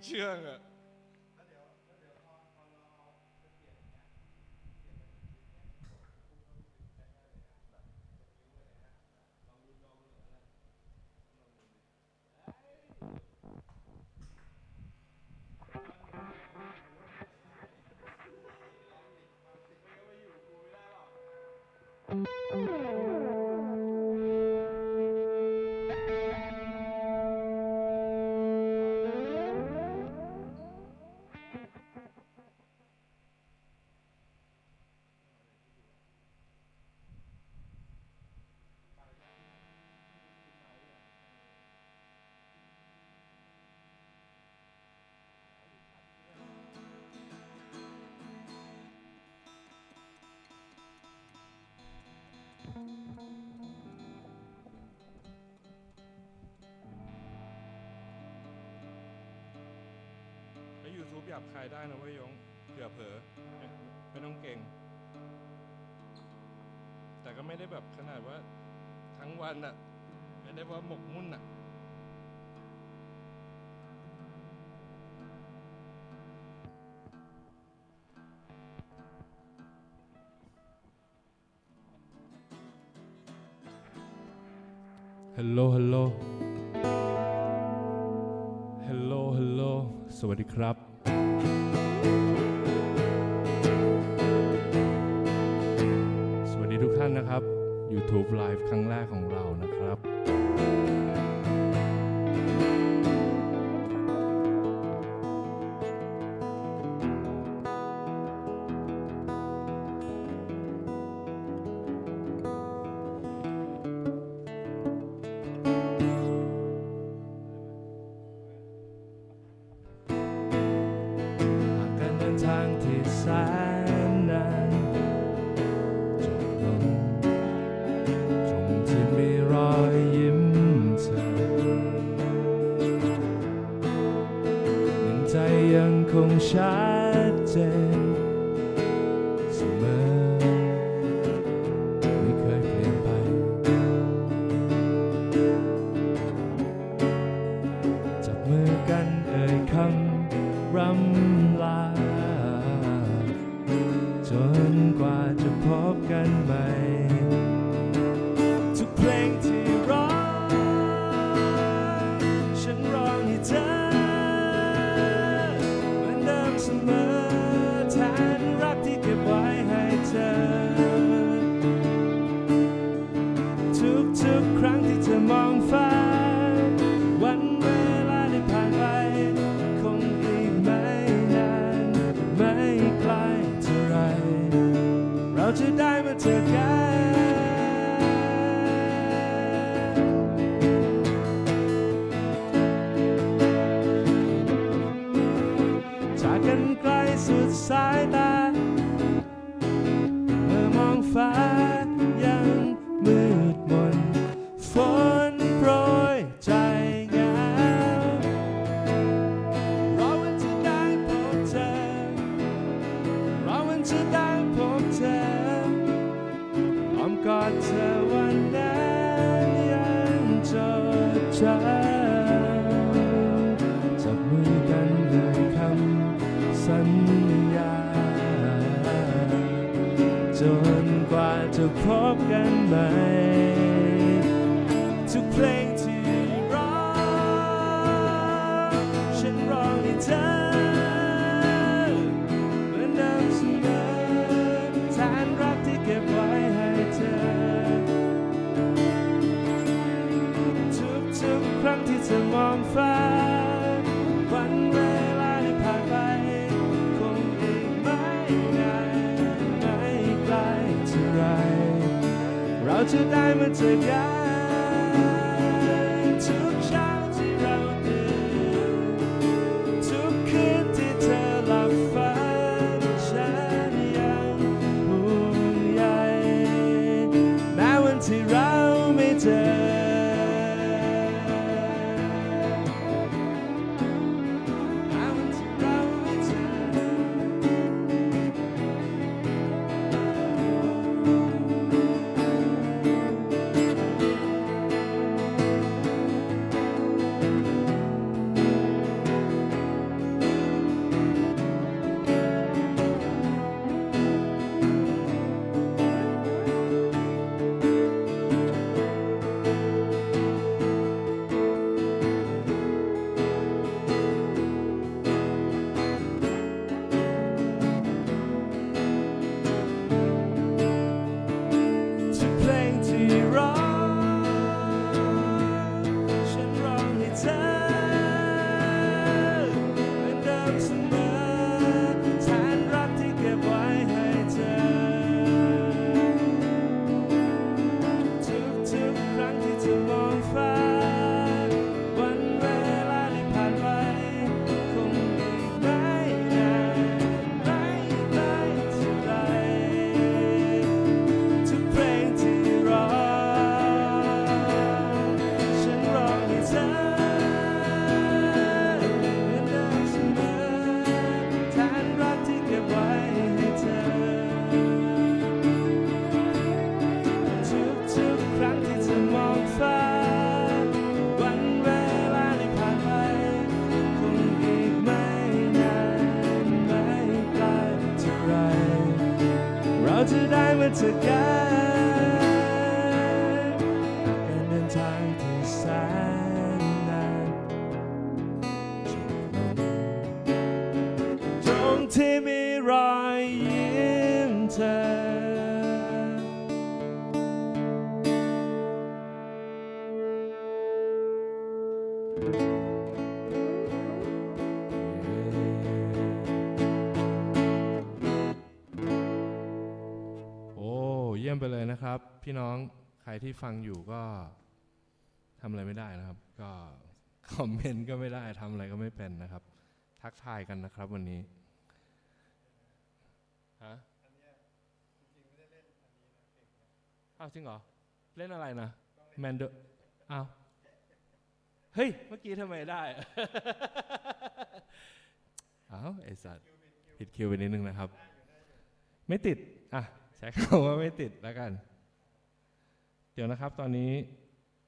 这样。 จับใครได้นะเว้ยยงเผื่อเผลอไม่ต้องเก่ง แต่ก็ไม่ได้แบบขนาดว่าทั้งวันอะไม่ได้ว่าหมกมุ่นอะฮัลโหล ฮัลโหล ฮัลโหล ฮัลโหล สวัสดีครับ ท่านนะครับ YouTube Live ครั้งแรกของเรานะครับ took place. จะ พี่น้องใครที่ฟังอยู่ก็ทำอะไรไม่ได้นะครับ ก็คอมเมนต์ก็ไม่ได้ทำอะไรก็ไม่เป็นนะครับ ทักทายกันนะครับวันนี้ฮะอ้าวจริงเหรอ เล่นอะไรนะแมนเดอร์อ้าวเฮ้ย เมื่อกี้ทำไมได้ อ้าวไอสัตว์ผิดคิวไปนิดนึงนะครับ ไม่ติด อะ ใช้คำว่าไม่ติดแล้วกัน ดี๋ยวนะครับ ตอนนี้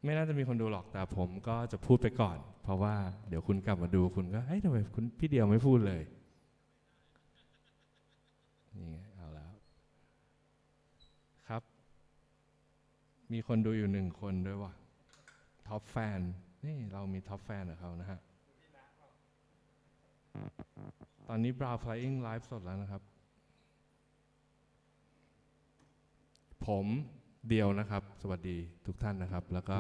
ไม่น่าจะมีคนดูหรอกแต่ผมก็จะพูดไปก่อน เพราะว่าเดี๋ยวคุณกลับมาดูคุณก็เฮ้ยทำไมคุณพี่เดียวไม่พูดเลยนี่ไงเอาแล้วครับ มีคนดูอยู่หนึ่งคนด้วยว่ะท็อปแฟนนี่เรามีท็อปแฟนของเขานะฮะตอนนี้ Brown Flying Live สดแล้วนะครับ ผม เดียวนะครับ สวัสดีทุกท่านนะครับ แล้วก็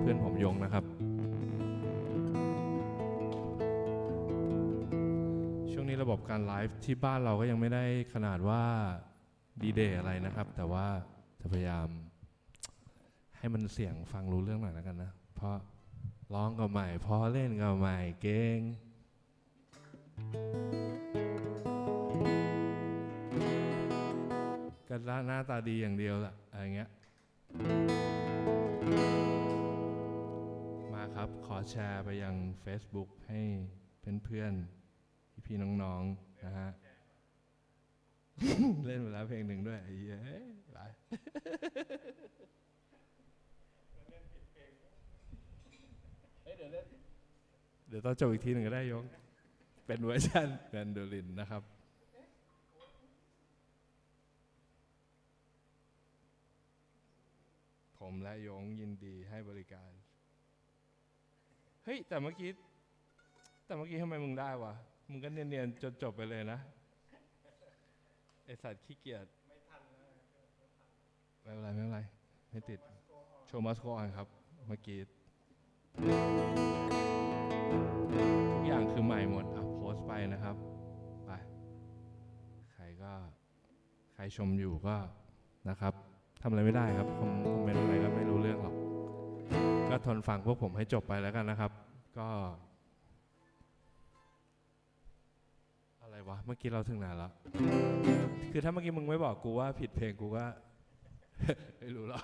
เพื่อนผมยงนะครับ ช่วงนี้ระบบการไลฟ์ที่บ้านเราก็ยังไม่ได้ขนาดว่าดีเดย์อะไรนะครับ แต่ว่าจะพยายาม ให้มันเสียงฟังรู้เรื่องหน่อยแล้วกันนะ เพราะร้องก็ใหม่ พอเล่นก็ใหม่เก่งก็ หน้าตาดีอย่างเดียวแหละอะไรเงี้ย มาครับขอแชร์ไปยัง Facebook ให้เพื่อนๆพี่ๆน้องๆนะฮะเล่นไปแล้วเพลงหนึ่งด้วยไอ้เหี้ยเฮ้ยไปเดี๋ยวต้องจบอีกทีหนึ่งก็ได้ยง เป็นเวอร์ชันแมนโดลินนะครับ ผมและยงยินดีให้บริการ เฮ้ย แต่เมื่อกี้ แต่เมื่อกี้ทำไมมึงได้วะ มึงก็เนียนๆจนจบไปเลยนะ ไอสัตว์ขี้เกียจ ไม่ทันไม่เป็นไร ไม่เป็นไร ไม่ติด โชว์มัสโกอนครับ เมื่อกี้ ทุกอย่างคือใหม่หมด อะ โพสต์ไปนะครับ ไป ใครก็ ใครชมอยู่ก็นะครับทำอะไรไม่ได้ครับคอมคอมเมนต์ ทนฟังพวกผมให้จบไปแล้วกันนะครับ ก็ อะไรวะ เมื่อกี้เราถึงไหนแล้ว คือถ้าเมื่อกี้มึงไม่บอกกูว่าผิดเพลงกูก็ ไม่รู้หรอก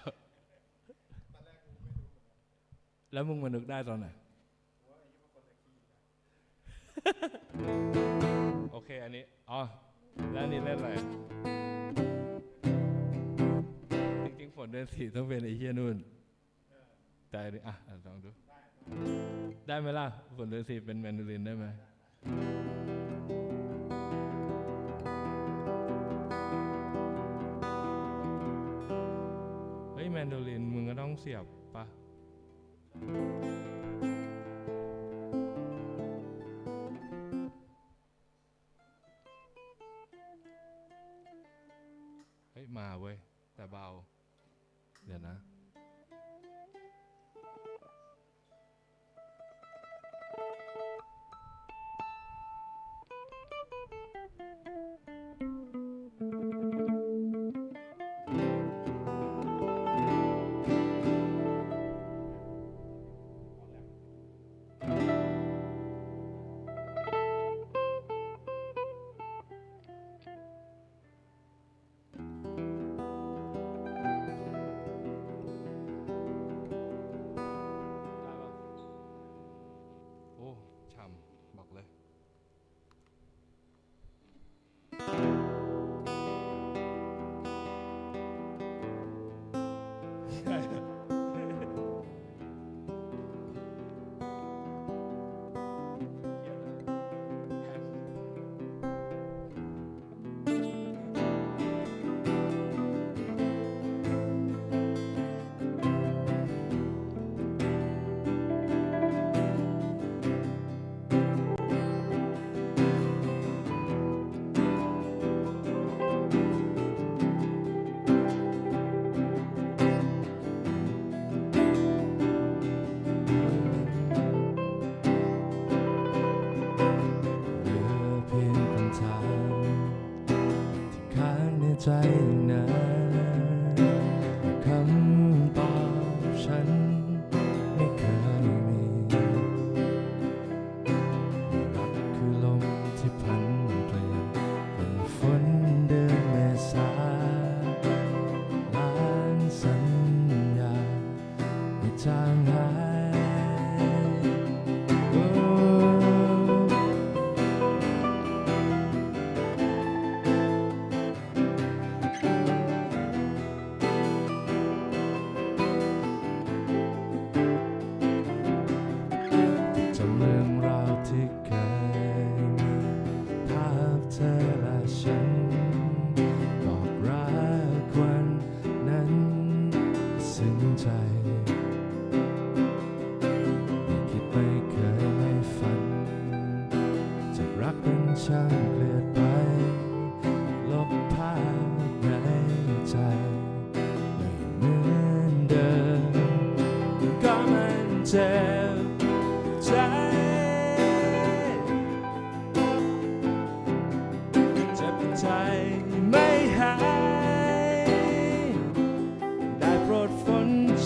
แล้วมึงมานึกได้ตอนไหนโอเค อันนี้ อ๋อ แล้วอันนี้เล่นอะไร จริงๆ ฝนเดือนสี่ต้องเป็นไอ้เฮียนู่น ใจอะลองดู ได้ไหมล่ะฝนเดือนสี่เป็นแมนดารินได้ไหมเฮ้ยแมนดารินมึงก็ต้องเสียบปะ ใจ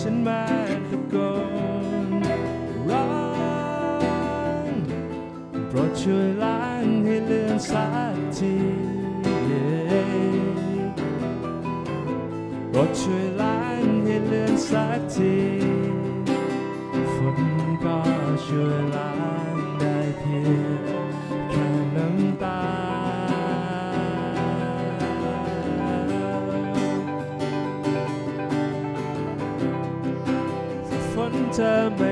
ฉันมาตะโกนร้องโปรดช่วยล้างให้เลือนสักทีโปรดช่วยล้างให้เลือนสักที ฝ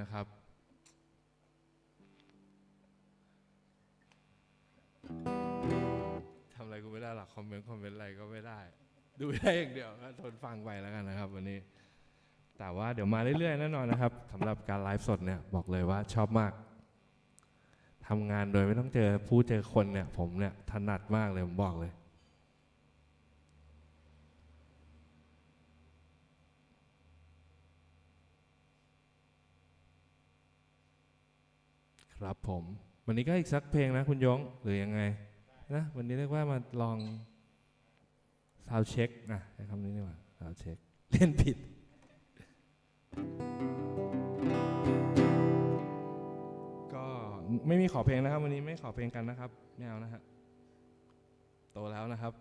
นะครับ ทำอะไรกูไม่ได้หรอกคอมเมนต์คอมเมนต์อะไรก็ไม่ได้ ดูได้อย่างเดียวก็ทนฟังไปแล้วกันนะครับ วันนี้ แต่ว่าเดี๋ยวมาเรื่อยๆแน่นอนนะครับสำหรับการไลฟ์สดเนี่ยบอกเลยว่าชอบมากทำงานโดยไม่ต้องเจอผู้เจอคนเนี่ย ผมเนี่ยถนัดมากเลยผมบอกเลย ครับผม วันนี้ก็อีกสักเพลงนะคุณยงหรือยังไงนะวันนี้เรียกว่ามาลองซาวเช็คนะใช้คำนี้ดีกว่าซาวเช็คเล่นผิด ก็ไม่มีขอเพลงนะครับ วันนี้ไม่ขอเพลงกันนะครับไม่เอานะฮะโตแล้วนะครับ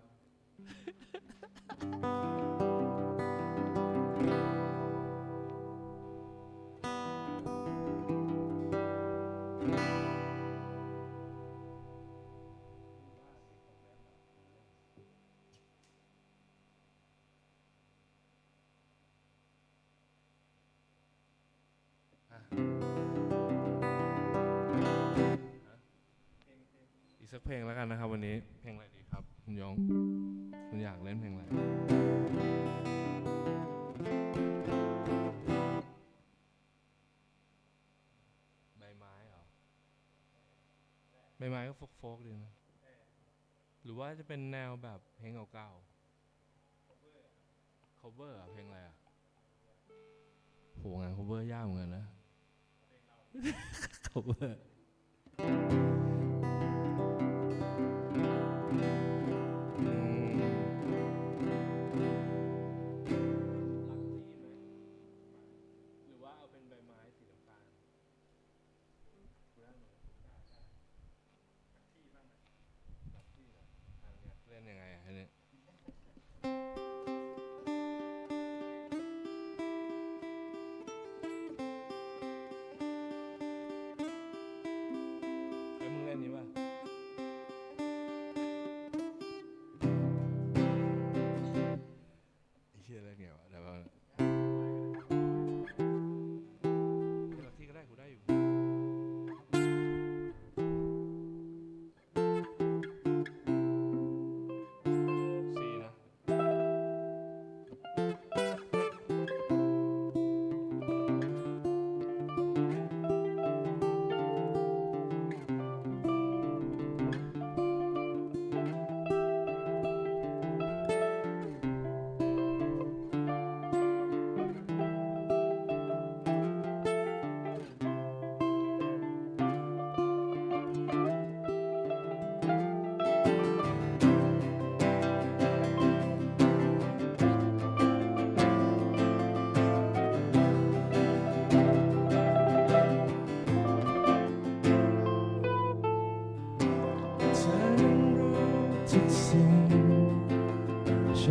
อีกสักเพลงแล้วกันนะครับ วันนี้เพลงอะไรดีครับคุณยองคุณอยากเล่นเพลงอะไรใบไม้เหรอใบไม้ก็โฟกโฟกๆดีนะหรือว่าจะเป็นแนวแบบเพลงเก่าๆ cover อะเพลงอะไรอะโหงาน cover ยากเหมือนกันนะ cover อื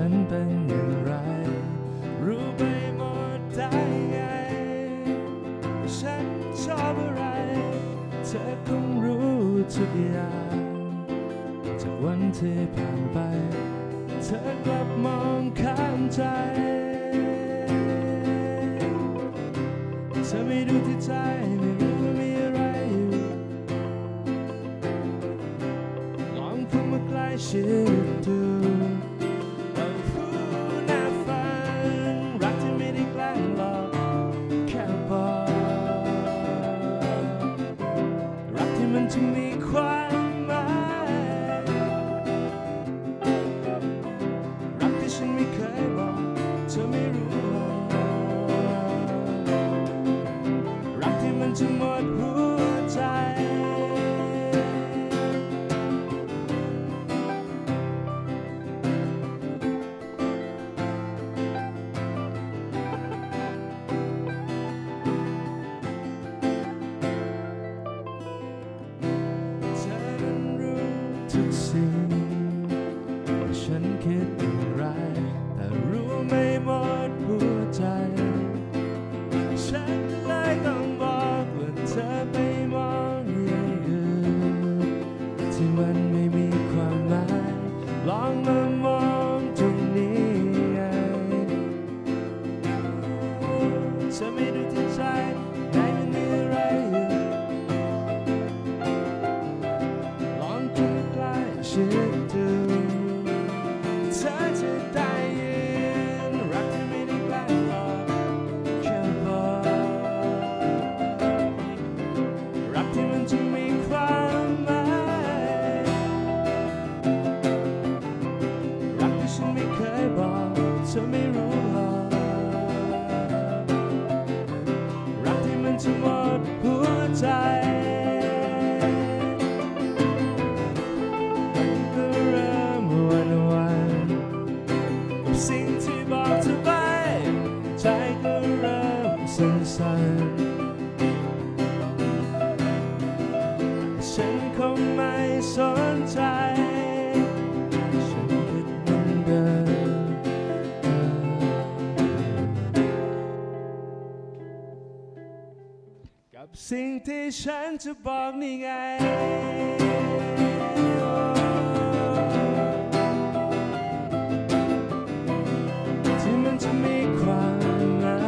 ฉันเป็นอย่างไร รู้ไปหมดได้ไง ฉันชอบอะไร เธอคงรู้ทุกอย่างจากวันที่ผ่านไป เธอกลับมองข้ามใจ เธอไม่ดูที่ใจ สิ่งที่ฉันจะบอกนี่ไง ที่มันจะมีความหมาย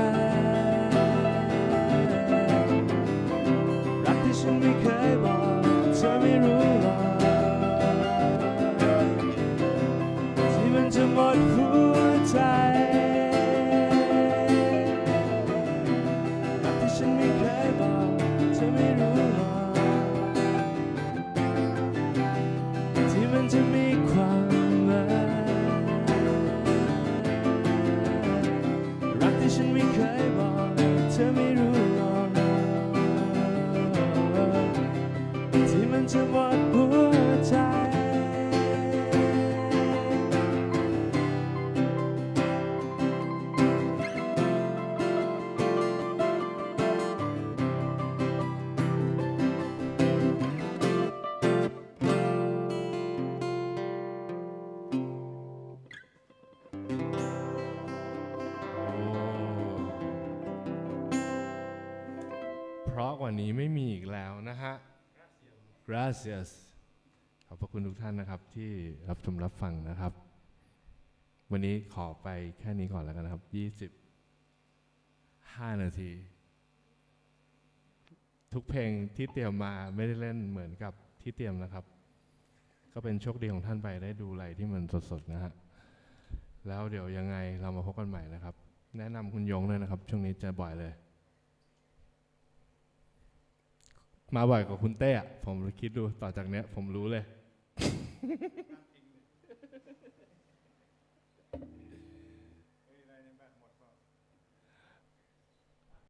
รักที่ฉันไม่เคย พราะกว่านี้ไม่มีอีกแล้วนะฮะ gracias ขอบพระคุณทุกท่านนะครับที่รับชมรับฟังนะครับ วันนี้ขอไปแค่นี้ก่อนแล้วกันนะครับ 25 นาที ทุกเพลงที่เตรียมมาไม่ได้เล่นเหมือนกับที่เตรียมนะครับ ก็เป็นโชคดีของท่านไปได้ดูอะไรที่มันสดๆนะฮะ แล้วเดี๋ยวยังไงเรามาพบกันใหม่นะครับ แนะนำคุณยงด้วยนะครับ ช่วงนี้จอบ่อยเลย มาบ่อยกว่าคุณเต้อะผมคิดดูต่อจากเนี้ยผมรู้เลย